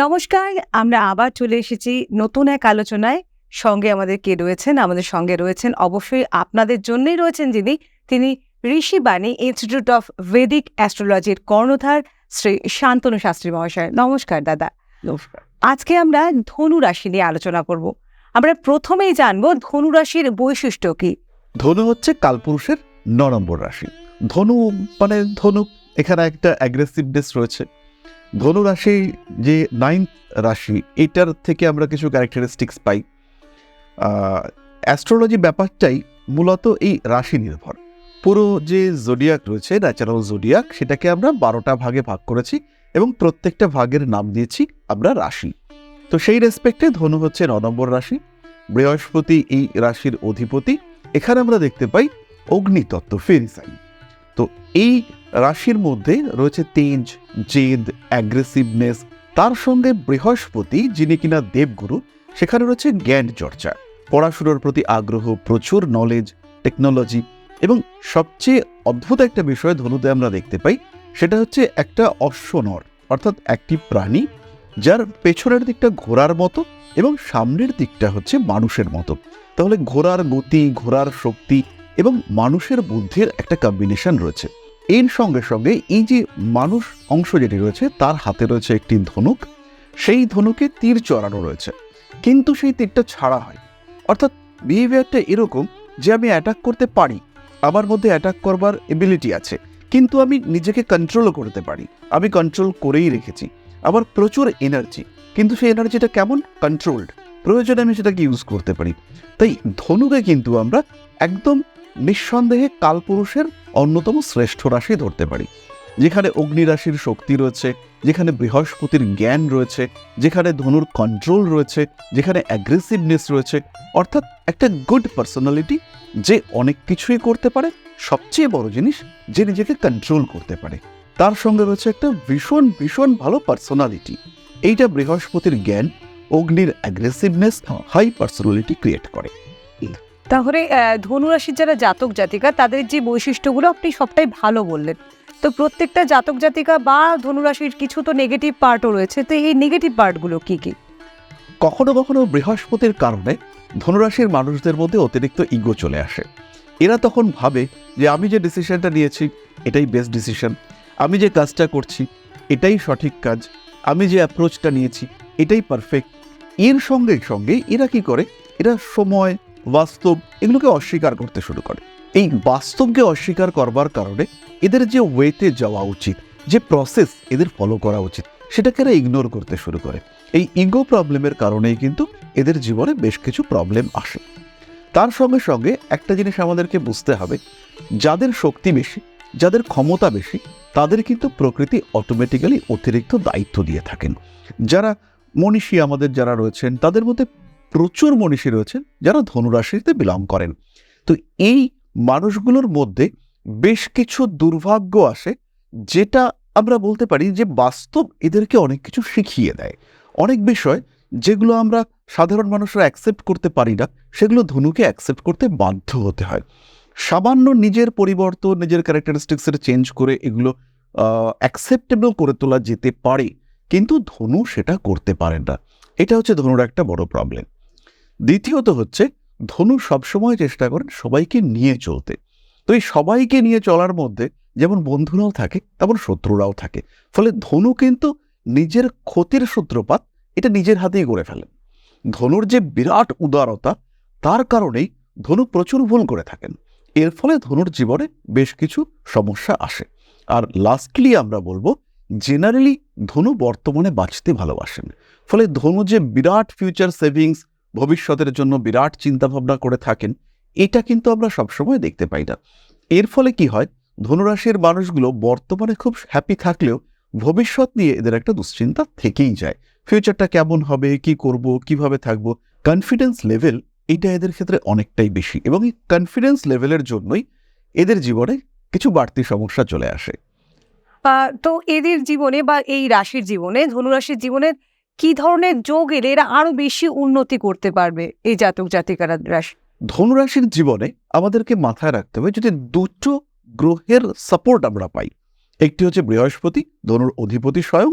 নমস্কার আমরা আবার চলে এসেছি নতুন এক আলোচনায়। সঙ্গে আমাদের কে রয়েছেন? আমাদের সঙ্গে রয়েছেন অবশ্যই আপনাদের জন্যই রয়েছেন যিনি তিনি ঋষিবাণী ইনস্টিটিউট অফ ভেদিক অ্যাস্ট্রোলজির কর্ণধার শ্রী শান্তনু শাস্ত্রী মহাশয়। নমস্কার দাদা। নমস্কার। আজকে আমরা ধনু রাশি নিয়ে আলোচনা করব। আমরা প্রথমেই জানব ধনু রাশির বৈশিষ্ট্য কি। ধনু হচ্ছে কালপুরুষের ন নম্বর রাশি। ধনু মানে ধনু এখানে একটা অ্যাগ্রেসিভনেস রয়েছে। ধনু রাশি যে নাইন্থ রাশি, এটার থেকে আমরা কিছু ক্যারেক্টারিস্টিক্স পাই। অ্যাস্ট্রোলজি ব্যাপারটাই মূলত এই রাশি নির্ভর। পুরো যে জোডিয়াক রয়েছে ন্যাচারাল জোডিয়াক সেটাকে আমরা বারোটা ভাগে ভাগ করেছি এবং প্রত্যেকটা ভাগের নাম দিয়েছি আমরা রাশি। তো সেই রেসপেক্টে ধনু হচ্ছে ন নম্বর রাশি, বৃহস্পতি এই রাশির অধিপতি। এখানে আমরা দেখতে পাই অগ্নিতত্ত্ব ফেরিসাইন তো এই রাশির মধ্যে রয়েছে তেজ জেদ অ্যাগ্রেসিভনেস তার সঙ্গে বৃহস্পতি, যিনি কিনা দেবগুরু, সেখানে রয়েছে জ্ঞান চর্চা। পড়াশোনার প্রতি আগ্রহ, প্রচুর নলেজ টেকনোলজি এবং সবচেয়ে অদ্ভুত একটা বিষয় ধনুতে আমরা দেখতে পাই, সেটা হচ্ছে একটা অশ্বনর, অর্থাৎ একটি প্রাণী, যার পেছনের দিকটা ঘোড়ার মতো এবং সামনের দিকটা হচ্ছে মানুষের মতো। তাহলে ঘোড়ার গতি, ঘোড়ার শক্তি এবং মানুষের বুদ্ধির একটা কম্বিনেশন রয়েছে। এর সঙ্গে সঙ্গে এই যে মানুষ অংশ যেটি রয়েছে, তার হাতে রয়েছে একটি ধনুক। সেই ধনুকে তীর চড়ানো রয়েছে। কিন্তু সেই তীরটা ছাড়া হয়। অর্থাৎ বিহেভিয়ারটা এরকম যে আমি অ্যাটাক করতে পারি। আমার মধ্যে অ্যাটাক করবার এবিলিটি আছে। কিন্তু আমি নিজেকে কন্ট্রোলও করতে পারি। আমি কন্ট্রোল করেই রেখেছি। আবার প্রচুর এনার্জি কিন্তু সেই এনার্জিটা কেমন? কন্ট্রোলড প্রয়োজনে আমি সেটাকে ইউজ করতে পারি। তাই ধনুকে কিন্তু আমরা একদম নিঃসন্দেহে কালপুরুষের অন্যতম শ্রেষ্ঠ রাশি ধরতে পারি। যেখানে অগ্নি রাশির শক্তি রয়েছে, যেখানে বৃহস্পতির জ্ঞান রয়েছে, যেখানে ধনুর কন্ট্রোল রয়েছে, যেখানে অ্যাগ্রেসিভনেস রয়েছে, অর্থাৎ একটা গুড পার্সোনালিটি যে অনেক কিছুই করতে পারে, সবচেয়ে বড় জিনিস যে নিজেকে কন্ট্রোল করতে পারে। তার সঙ্গে রয়েছে একটা ভীষণ ভীষণ ভালো পার্সোনালিটি এইটা বৃহস্পতির জ্ঞান, অগ্নির অ্যাগ্রেসিভনেস হাই পার্সোনালিটি ক্রিয়েট করে। তাহলে ধনুরাশির যারা জাতক জাতিকা, তাদের যে বৈশিষ্ট্যগুলো আপনি সবটাই ভালো বললেন। তো প্রত্যেকটা জাতক জাতিকা বা ধনুরাশির কিছু তো নেগেটিভ পার্টও রয়েছে, তো এই নেগেটিভ পার্টগুলো কি কি? কখনো কখনো বৃহস্পতির কারণে ধনুরাশির মানুষদের মধ্যে অতিরিক্ত ইগো চলে আসে। এরা তখন ভাবে যে আমি যে ডিসিশনটা নিয়েছি, এটাই বেস্ট ডিসিশন আমি যে কাজটা করছি, এটাই সঠিক কাজ। আমি যে অ্যাপ্রোচটা নিয়েছি, এটাই পারফেক্ট এর সঙ্গে সঙ্গে এরা কি করে? এরা সময় বাস্তব এগুলোকে অস্বীকার করতে শুরু করে। এই বাস্তবকে অস্বীকার করবার কারণে এদের যে ওয়েতে যাওয়া উচিত, যে প্রসেস এদের ফলো করা উচিত, সেটাকে এরা ইগনোর করতে শুরু করে। এই ইগো প্রবলেমের কারণেই কিন্তু এদের জীবনে বেশ কিছু প্রবলেম আসে। তার সঙ্গে সঙ্গে একটা জিনিস আমাদেরকে বুঝতে হবে, যাদের শক্তি বেশি, যাদের ক্ষমতা বেশি, তাদের কিন্তু প্রকৃতি অটোমেটিক্যালি অতিরিক্ত দায়িত্ব দিয়ে থাকেন। যারা মনীষী আমাদের যারা রয়েছেন, তাদের মধ্যে প্রচুর মনীষী রয়েছেন যারা ধনুরাশিতে বিলং করেন। তো এই মানুষগুলোর মধ্যে বেশ কিছু দুর্ভাগ্য আসে, যেটা আমরা বলতে পারি যে বাস্তব এদেরকে অনেক কিছু শিখিয়ে দেয়। অনেক বিষয় যেগুলো আমরা সাধারণ মানুষরা অ্যাকসেপ্ট করতে পারি না, সেগুলো ধনুকে অ্যাকসেপ্ট করতে বাধ্য হতে হয়। সামান্য নিজের পরিবর্তন, নিজের ক্যারেক্টারিস্টিক্সের চেঞ্জ করে এগুলো অ্যাকসেপ্টেবল করে তোলা যেতে পারে, কিন্তু ধনু সেটা করতে পারেন না। এটা হচ্ছে ধনুর একটা বড় প্রবলেম দ্বিতীয়ত হচ্ছে, ধনু সবসময় চেষ্টা করেন সবাইকে নিয়ে চলতে। তো এই সবাইকে নিয়ে চলার মধ্যে যেমন বন্ধুরাও থাকে, তেমন শত্রুরাও থাকে। ফলে ধনু কিন্তু নিজের ক্ষতির সূত্রপাত এটা নিজের হাতেই করে ফেলেন ধনুর যে বিরাট উদারতা, তার কারণেই ধনু প্রচুর ভুল করে থাকেন। এর ফলে ধনুর জীবনে বেশ কিছু সমস্যা আসে। আর লাস্টলি আমরা বলব জেনারেলি ধনু বর্তমানে বাঁচতে ভালোবাসেন। ফলে ধনু যে বিরাট ফিউচার সেভিংস ভবিষ্যতের জন্য বিরাট চিন্তাভাবনা করে থাকেন, এটা কিন্তু আমরা সবসময় দেখতে পাই না। এর ফলে কি হয়? ধনুরাশির মানুষগুলো বর্তমানে খুব হ্যাপি থাকলেও ভবিষ্যৎ নিয়ে এদের একটা দুশ্চিন্তা থেকেই যায়। ফিউচারটা কেমন হবে? কি করব? কীভাবে থাকব? কনফিডেন্স লেভেল এটা এদের ক্ষেত্রে অনেকটাই বেশি এবং এই কনফিডেন্স লেভেলের জন্যই এদের জীবনে কিছু বাড়তি সমস্যা চলে আসে। তো এদের জীবনে বা এই রাশির জীবনে, ধনুরাশির জীবনে কি ধরনের যোগ এলে এরা আরও বেশি উন্নতি করতে পারবে এই জাতক জাতিকারা রাশি? ধনুরাশির জীবনে আমাদেরকে মাথায় রাখতে হবে যদি দুটো গ্রহের সাপোর্ট আমরা পাই, একটি হচ্ছে বৃহস্পতি, ধনুর অধিপতি স্বয়ং,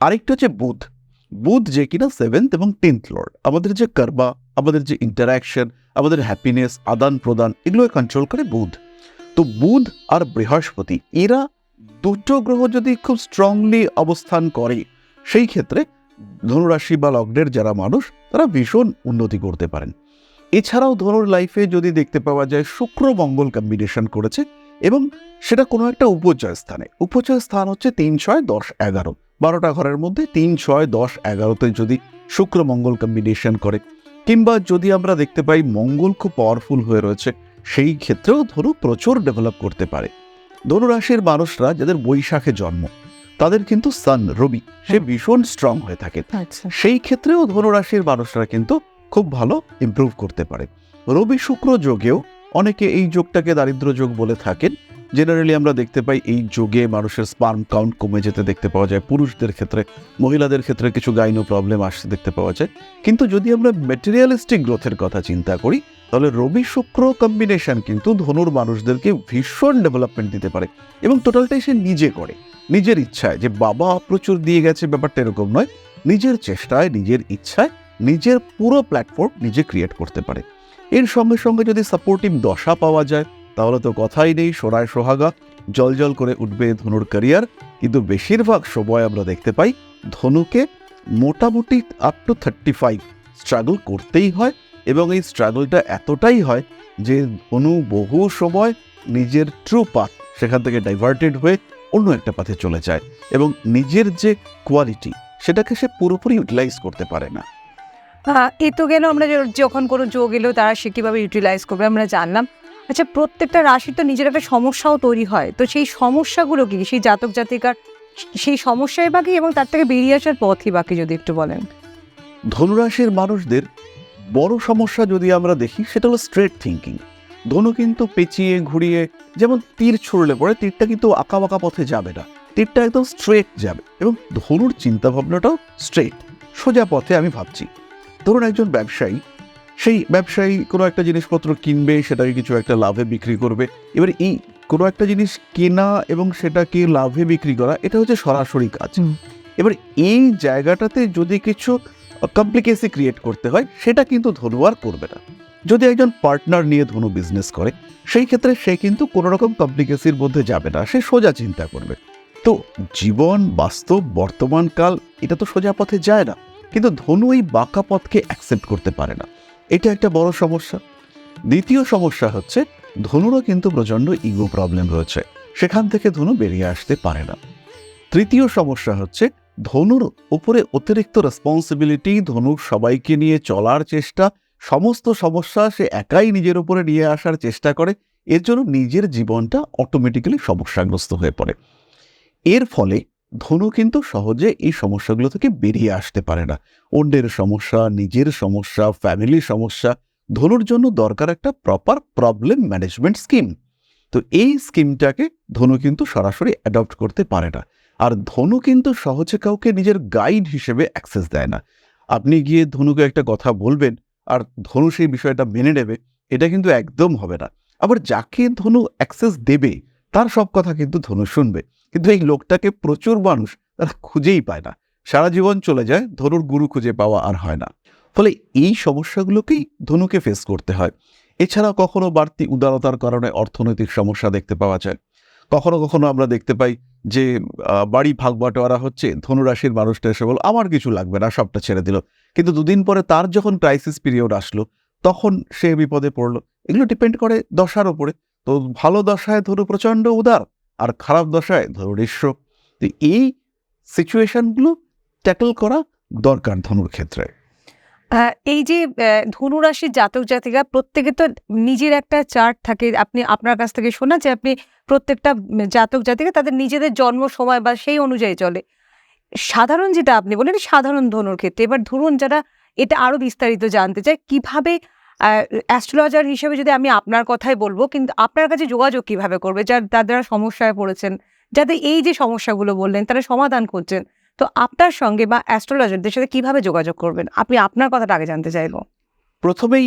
আরেকটি হচ্ছে বুধ। বুধ যে কিনা সেভেন্থ এবং টেন্থ লর্ড আমাদের যে কর্মা আমাদের যে ইন্টারাকশন আমাদের হ্যাপিনেস আদান প্রদান এগুলো কন্ট্রোল করে বুধ। তো বুধ আর বৃহস্পতি, এরা দুটো গ্রহ যদি খুব স্ট্রংলি অবস্থান করে, সেই ক্ষেত্রে ধনুরাশি বা লগ্নের যারা মানুষ, তারা ভীষণ উন্নতি করতে পারেন। এছাড়াও ধনুর লাইফে যদি দেখতে পাওয়া যায়, শুক্র মঙ্গল কম্বিনেশন করেছে এবং সেটা কোনো একটা উপচয় স্থানে। উপচয় স্থান হচ্ছে তিন ছয় দশ এগারো। বারোটা ঘরের মধ্যে তিন ছয় দশ এগারোতে যদি শুক্র মঙ্গল কম্বিনেশন করে, কিংবা যদি আমরা দেখতে পাই মঙ্গল খুব পাওয়ারফুল হয়ে রয়েছে, সেই ক্ষেত্রেও ধনু প্রচুর ডেভেলপ করতে পারে। ধনুরাশির মানুষরা যাদের বৈশাখে জন্ম তাদের কিন্তু সান রবি সে ভীষণ স্ট্রং হয়ে থাকে। আচ্ছা। সেই ক্ষেত্রেও ধনুরাশির মানুষরা কিন্তু খুব ভালো ইমপ্রুভ করতে পারে। রবি শুক্র যোগেও অনেকে এই যোগটাকে দারিদ্র যোগ বলে থাকেন। জেনারেলি আমরা দেখতে পাই এই যোগে মানুষের স্পার্ম কাউন্ট কমে যেতে দেখতে পাওয়া যায়। পুরুষদের ক্ষেত্রে মহিলাদের ক্ষেত্রে কিছু গাইনো প্রবলেম আসতে দেখতে পাওয়া যায়। কিন্তু যদি আমরা মেটেরিয়ালিস্টিক গ্রোথের কথা চিন্তা করি তাহলে রবি শুক্র কম্বিনেশন কিন্তু ধনুর মানুষদেরকে ভীষণ ডেভেলপমেন্ট দিতে পারে এবং টোটালটাই সে নিজে করে। নিজের ইচ্ছায়, যে বাবা প্রচুর দিয়ে গেছে ব্যাপারটা এরকম নয়, নিজের চেষ্টায়, নিজের ইচ্ছায়, নিজের পুরো প্ল্যাটফর্ম নিজে ক্রিয়েট করতে পারে। এর সঙ্গে সঙ্গে যদি সাপোর্টিভ দশা পাওয়া যায়, তাহলে তো কথাই নেই, সোনায় সোহাগা, জল জল করে উঠবে ধনুর ক্যারিয়ার কিন্তু বেশিরভাগ সময় আমরা দেখতে পাই, ধনুকে মোটামুটি up to thirty five struggle করতেই হয় এবং এই স্ট্রাগলটা এতটাই হয় যে ধনু বহু সময় নিজের ট্রু পাথ সেখান থেকে ডাইভার্টেড হয়ে অন্য একটা পাথে চলে যায় এবং নিজের যে কোয়ালিটি সেটাকে সে পুরোপুরি ইউটিলাইজ করতে পারে না। এ তো গেল আমরা যখন কোনো যোগ এলো তারা সে কীভাবে ইউটিলাইজ করবে আমরা জানলাম। আচ্ছা প্রত্যেকটা রাশির তো নিজের একটা সমস্যাও তৈরি হয়। তো সেই সমস্যাগুলো কি? সেই জাতক জাতিকার সেই সমস্যাই বাকি এবং তার থেকে বেরিয়ে আসার পথই বাকি যদি একটু বলেন। ধনুরাশির মানুষদের বড় সমস্যা যদি আমরা দেখি সেটা হলো স্ট্রেট থিঙ্কিং ধনু কিন্তু পেঁচিয়ে ঘুরিয়ে যেমন তীর ছুড়লে পরে তীরটা কিন্তু আঁকা বাঁকা পথে যাবে না। তীরটা একদম স্ট্রেট যাবে এবং ধনুর চিন্তাভাবনাটাও স্ট্রেট সোজা পথে আমি ভাবছি। ধরুন একজন ব্যবসায়ী সেই ব্যবসায়ী কোনো একটা জিনিসপত্র কিনবে সেটাকে কিছু একটা লাভে বিক্রি করবে। এবার এই কোনো একটা জিনিস কেনা এবং সেটাকে লাভে বিক্রি করা এটা হচ্ছে সরাসরি কাজ। এবার এই জায়গাটাতে যদি কিছু কমপ্লিকেসি ক্রিয়েট করতে হয় সেটা কিন্তু ধনু আর করবে না। যদি একজন পার্টনার নিয়ে ধনু বিজনেস করে, সেই ক্ষেত্রে সে কিন্তু কোনো রকম কমপ্লিকেসির মধ্যে যাবে না, সে সোজা চিন্তা করবে। তো জীবন, বাস্তব, বর্তমান কাল, এটা তো সোজা পথে যায় না। কিন্তু ধনু এই বাঁকা পথকে অ্যাকসেপ্ট করতে পারে না। এটা একটা বড় সমস্যা। দ্বিতীয় সমস্যা হচ্ছে, ধনুরও কিন্তু প্রচণ্ড ইগো প্রবলেম রয়েছে। সেখান থেকে ধনু বেরিয়ে আসতে পারে না। তৃতীয় সমস্যা হচ্ছে, ধনুর উপরে অতিরিক্ত রেসপন্সিবিলিটি ধনুর সবাইকে নিয়ে চলার চেষ্টা সমস্ত সমস্যা সে একাই নিজের উপরে নিয়ে আসার চেষ্টা করে, এর জন্য নিজের জীবনটা অটোমেটিক্যালি সমস্যাগ্রস্ত হয়ে পড়ে। এর ফলে ধনু কিন্তু সহজে এই সমস্যাগুলো থেকে বেরিয়ে আসতে পারে না। অন্যের সমস্যা, নিজের সমস্যা ফ্যামিলির সমস্যা, ধনুর জন্য দরকার একটা প্রপার প্রবলেম ম্যানেজমেন্ট স্কিম তো এই স্কিমটাকে ধনু কিন্তু সরাসরি অ্যাডপ্ট করতে পারে না। আর ধনু কিন্তু সহজে কাউকে নিজের গাইড হিসেবে অ্যাক্সেস দেয় না। আপনি গিয়ে ধনুকে একটা কথা বলবেন আর ধনু সেই বিষয়টা মেনে নেবে, এটা কিন্তু একদম হবে না। আবার যাকে ধনু অ্যাক্সেস দেবে, তার সব কথা কিন্তু ধনু শুনবে। কিন্তু এই লোকটাকে প্রচুর মানুষ তারা খুঁজেই পায় না। সারা জীবন চলে যায়, ধনুর গুরু খুঁজে পাওয়া আর হয় না। ফলে এই সমস্যাগুলোকেই ধনুকে ফেস করতে হয়। এছাড়া কখনো বাড়তি উদারতার কারণে অর্থনৈতিক সমস্যা দেখতে পাওয়া যায়। কখনো কখনো আমরা দেখতে পাই যে বাড়ি ভাগ বাটোয়ারা হচ্ছে, ধনুরাশির মানুষটা এসে বল আমার কিছু লাগবে না, সবটা ছেড়ে দিল। কিন্তু দুদিন পরে তার যখন ক্রাইসিস পিরিয়ড আসলো, তখন সে বিপদে পড়ল। এগুলো ডিপেন্ড করে দশার উপরে। তো ভালো দশায় ধরু প্রচণ্ড উদার, আর খারাপ দশায় ধরু নিঃস্ব। তো এই সিচুয়েশনগুলো ট্যাকল করা দরকার ধনুর ক্ষেত্রে। এই যে ধনুরাশির জাতক জাতিকা প্রত্যেকে তো নিজের একটা চার্ট থাকে। আপনি আপনার কাছ থেকে শোনা যে, আপনি প্রত্যেকটা জাতক জাতিকা তাদের নিজেদের জন্ম, সময় বা সেই অনুযায়ী চলে। সাধারণ যেটা আপনি বলেন সাধারণ ধনুর ক্ষেত্রে। এবার ধরুন যারা এটা আরও বিস্তারিত জানতে চায়, কীভাবে অ্যাস্ট্রোলজার হিসেবে যদি আমি আপনার কথাই বলব, কিন্তু আপনার কাছে যোগাযোগ কীভাবে করবে? যার, তার দ্বারা সমস্যায় পড়েছেন যাতে এই যে সমস্যাগুলো বললেন, তারা সমাধান করছেন তো আপনার সঙ্গে বা অ্যাস্ট্রোলজারদের সাথে কীভাবে যোগাযোগ করবেন? আপনি আপনার কথাটা আগে জানতে চাইব। প্রথমেই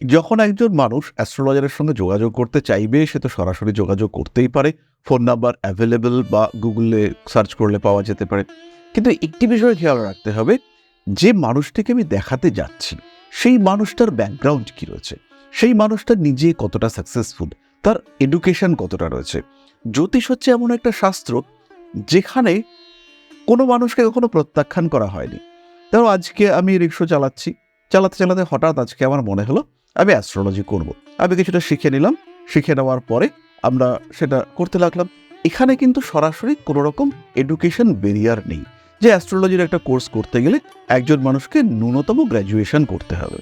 যখন একজন মানুষ অ্যাস্ট্রোলজারের সঙ্গে যোগাযোগ করতে চাইবে, সে তো সরাসরি যোগাযোগ করতেই পারে। ফোন নাম্বার অ্যাভেলেবেল বা গুগলে সার্চ করলে পাওয়া যেতে পারে। কিন্তু একটি বিষয় খেয়াল রাখতে হবে, যে মানুষটিকে আমি দেখাতে যাচ্ছি, সেই মানুষটার ব্যাকগ্রাউন্ড কি রয়েছে? সেই মানুষটা নিজে কতটা সাকসেসফুল তার এডুকেশন কতটা রয়েছে? জ্যোতিষ হচ্ছে এমন একটা শাস্ত্র, যেখানে কোনো মানুষকে কখনো প্রত্যাখ্যান করা হয়নি। ধরো আজকে আমি রিক্সা চালাচ্ছি, চালাতে চালাতে হঠাৎ আজকে আমার মনে হলো, আমি অ্যাস্ট্রোলজি করব। আমি কিছুটা শিখে নিলাম, শিখে নেওয়ার পরে আমরা সেটা করতে লাগলাম। এখানে কিন্তু সরাসরি কোনো রকম এডুকেশন বেরিয়ার নেই। যে অ্যাস্ট্রোলজির একটা কোর্স করতে গেলে একজন মানুষকে ন্যূনতম গ্র্যাজুয়েশন করতে হবে।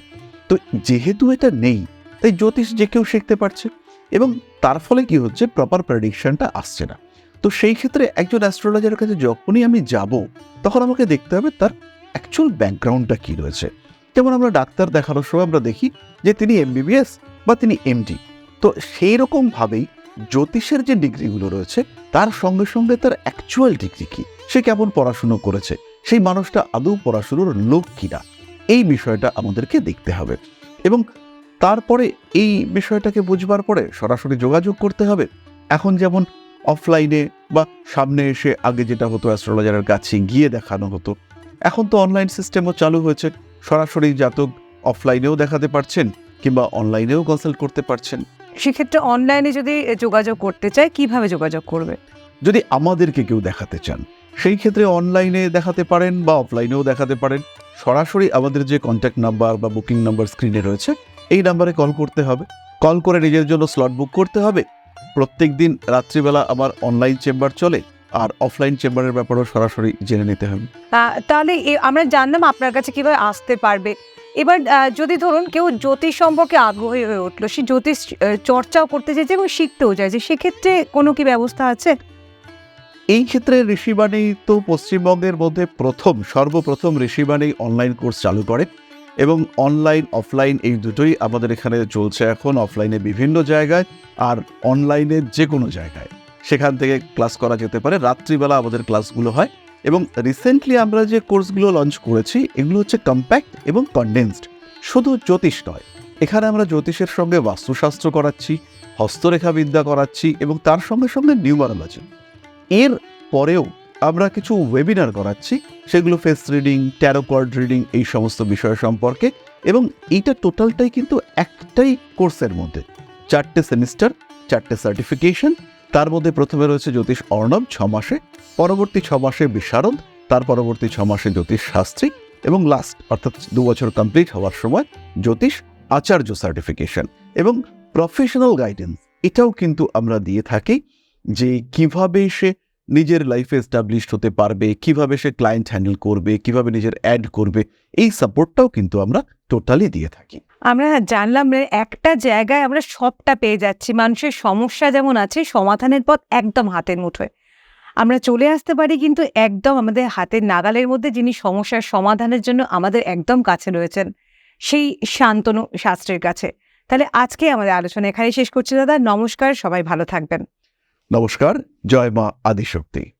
তো যেহেতু এটা নেই, তাই জ্যোতিষ যে কেউ শিখতে পারছে এবং তার ফলে কি হচ্ছে প্রপার প্রেডিকশনটা আসছে না। তো সেই ক্ষেত্রে একজন অ্যাস্ট্রোলজারের কাছে যখনই আমি যাব, তখন আমাকে দেখতে হবে তার অ্যাকচুয়াল ব্যাকগ্রাউন্ডটা কি রয়েছে। যেমন আমরা ডাক্তার দেখানোর সময় আমরা দেখি যে তিনি এমবিবিএস বা তিনি এমডি তো সেই রকমভাবেই জ্যোতিষের যে ডিগ্রিগুলো রয়েছে, তার সঙ্গে সঙ্গে তার অ্যাকচুয়াল ডিগ্রি কি? সে কেমন পড়াশুনো করেছে? সেই মানুষটা আদৌ পড়াশুনোর লোক কিনা? এই বিষয়টা আমাদেরকে দেখতে হবে। এবং তারপরে এই বিষয়টাকে বুঝবার পরে সরাসরি যোগাযোগ করতে হবে। এখন যেমন অফলাইনে বা সামনে এসে আগে যেটা হতো অ্যাস্ট্রোলজারের কাছে গিয়ে দেখানো হতো। এখন তো অনলাইন সিস্টেমও চালু হয়েছে। সরাসরি জাতক অফলাইনেও দেখাতে পারছেন কিংবা অনলাইনেও কনসাল্ট করতে পারছেন। সেক্ষেত্রে অনলাইনে যদি যোগাযোগ করতে চায় কীভাবে যোগাযোগ করবে? যদি আমাদেরকে কেউ দেখাতে চান সেই ক্ষেত্রে অনলাইনে দেখাতে পারেন বা অফলাইনেও দেখাতে পারেন। সরাসরি আমাদের যে কন্ট্যাক্ট নাম্বার বা বুকিং নাম্বার স্ক্রিনে রয়েছে এই নাম্বারে কল করতে হবে। কল করে নিজের জন্য স্লট বুক করতে হবে। প্রত্যেক দিন রাত্রিবেলা আমার অনলাইন চেম্বার চলে আর অফলাইন চেম্বারের ব্যাপারেও সরাসরি জেনে নিতে হবে তাহলে আমরা জানলাম আপনার কাছে কীভাবে আসতে পারবে। এবার যদি ধরুন কেউ জ্যোতিষ সম্পর্কে আগ্রহী হয়ে উঠল সে জ্যোতিষ চর্চাও করতে চাইছে এবং শিখতেও চাইছে সেক্ষেত্রে কোনো কি ব্যবস্থা আছে? এই ক্ষেত্রে ঋষিবাণী তো পশ্চিমবঙ্গের মধ্যে প্রথম সর্বপ্রথম ঋষিবাণী অনলাইন কোর্স চালু করে। এবং অনলাইন অফলাইন এই দুটোই আমাদের এখানে চলছে এখন অফলাইনে বিভিন্ন জায়গায় আর অনলাইনে যে কোনো জায়গায়। সেখান থেকে ক্লাস করা যেতে পারে। রাত্রিবেলা আমাদের ক্লাসগুলো হয় এবং রিসেন্টলি আমরা যে কোর্সগুলো লঞ্চ করেছি, এগুলো হচ্ছে কম্প্যাক্ট এবং কনডেন্সড শুধু জ্যোতিষ নয়, এখানে আমরা জ্যোতিষের সঙ্গে বাস্তুশাস্ত্র করাচ্ছি, হস্তরেখাবিদ্যা করাচ্ছি এবং তার সঙ্গে সঙ্গে নিউমারোলজি এর পরেও আমরা কিছু ওয়েবিনার করাচ্ছি। সেগুলো face reading tarot card reading এই সমস্ত বিষয় সম্পর্কে এবং এইটা টোটালটাই কিন্তু একটাই কোর্সের মধ্যে। চারটে সেমিস্টার চারটে সার্টিফিকেশন তার মধ্যে প্রথমে রয়েছে জ্যোতিষ অর্ণব ছ মাসে, পরবর্তী ছ মাসে বিশারদ, তার পরবর্তী ছ মাসে জ্যোতিষ শাস্ত্রী এবং লাস্ট অর্থাৎ দু বছর কমপ্লিট হওয়ার সময় জ্যোতিষ আচার্য সার্টিফিকেশন এবং প্রফেশনাল গাইডেন্স এটাও কিন্তু আমরা দিয়ে থাকি যে কীভাবে সে নিজের লাইফে এস্টাবলিশড হতে পারবে, কীভাবে সে ক্লায়েন্ট হ্যান্ডেল করবে, কীভাবে নিজের অ্যাড করবে, এই সাপোর্টটাও কিন্তু আমরা টোটালি দিয়ে থাকি। আমরা জানলাম যে একটা জায়গায় আমরা সবটা পেয়ে যাচ্ছি, মানুষের সমস্যা যেমন আছে, সমাধানের পথ একদম হাতের মুঠোয়। আমরা চলে আসতে পারি কিন্তু একদম আমাদের হাতের নাগালের মধ্যে যিনি সমস্যার সমাধানের জন্য আমাদের একদম কাছে রয়েছেন, সেই শান্তনু শাস্ত্রের কাছে। তাহলে আজকে আমাদের আলোচনা এখানে শেষ করছি দাদা, নমস্কার, সবাই ভালো থাকবেন। নমস্কার জয় মা আদিশক্তি।